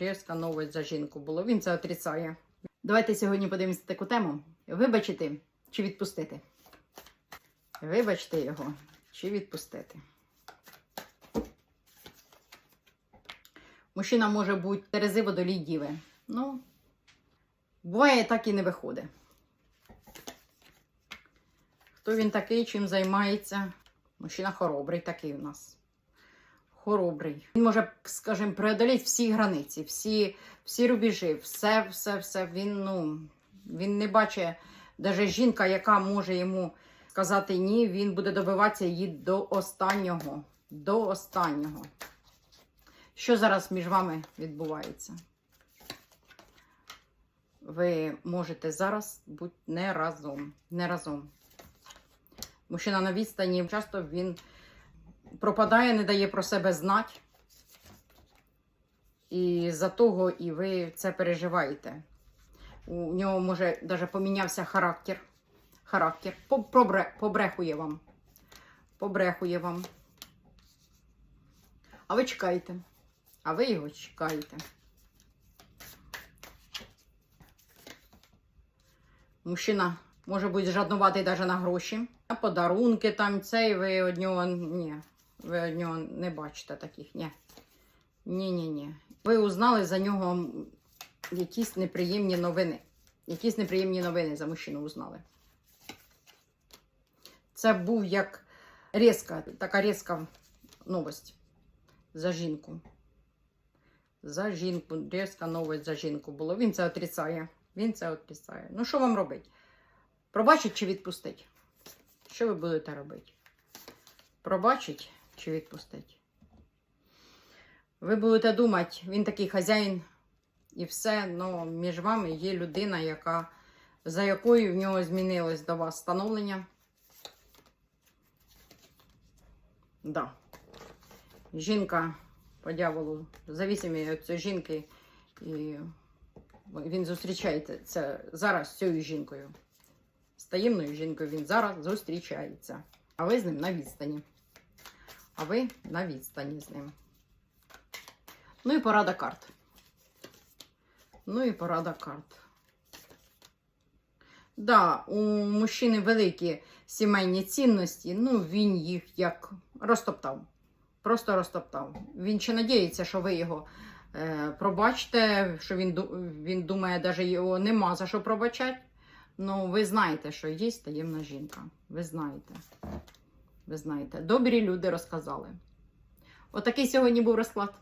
Різка новость за жінку було. Він це отрицає. Давайте сьогодні подивимося таку тему. Вибачити чи відпустити? Вибачте його чи відпустити. Мужчина може бути Терези водолій діви. Ну, буває, так і не виходить. Хто він такий, чим займається? Мужчина хоробрий такий у нас. Хоробрий. Він може, скажімо, преодоліти всі границі, всі, всі рубежі, все, все, все. Він, ну, він не бачить, навіть жінка, яка може йому сказати ні, він буде добиватися її до останнього. До останнього. Що зараз між вами відбувається? Ви можете зараз бути не разом. Не разом. Мужчина на відстані часто він пропадає, не дає про себе знати. І за того і ви це переживаєте. У нього може навіть помінявся характер. Характер. Побре- Побрехує вам. Побрехує вам. А ви чекаєте. А ви його чекаєте. Мужчина може бути жаднуватий навіть на гроші. А подарунки там цей ви од нього. Ні. Ви нього не бачите таких. Ні. Ні-ні-ні. Ви узнали за нього якісь неприємні новини. Якісь неприємні новини за мужчину узнали. Це був як різка, така різка новость за жінку. За жінку, різка новость за жінку було. Він це отрицає. Він це отрицає. Ну, що вам робить? Пробачить чи відпустить? Що ви будете робити? Пробачить чи відпустить? Ви будете думати, він такий хазяїн і все, але між вами є людина, яка, за якою в нього змінилось до вас становлення. Да. Жінка по дьяволу, зависимі від цієї жінки, і він зустрічається зараз цією жінкою. З таємною жінкою він зараз зустрічається. А ви з ним на відстані. А ви на відстані з ним. Ну і порада карт. Ну і порада карт. Да, у мужчини великі сімейні цінності, ну він їх як розтоптав. Просто розтоптав. Він ще надіється, що ви його е, пробачите, що він, він думає, навіть його нема за що пробачати. Ну, ви знаєте, що є таємна жінка. Ви знаєте. Ви знаєте. Добрі люди розказали. Отакий сьогодні був розклад.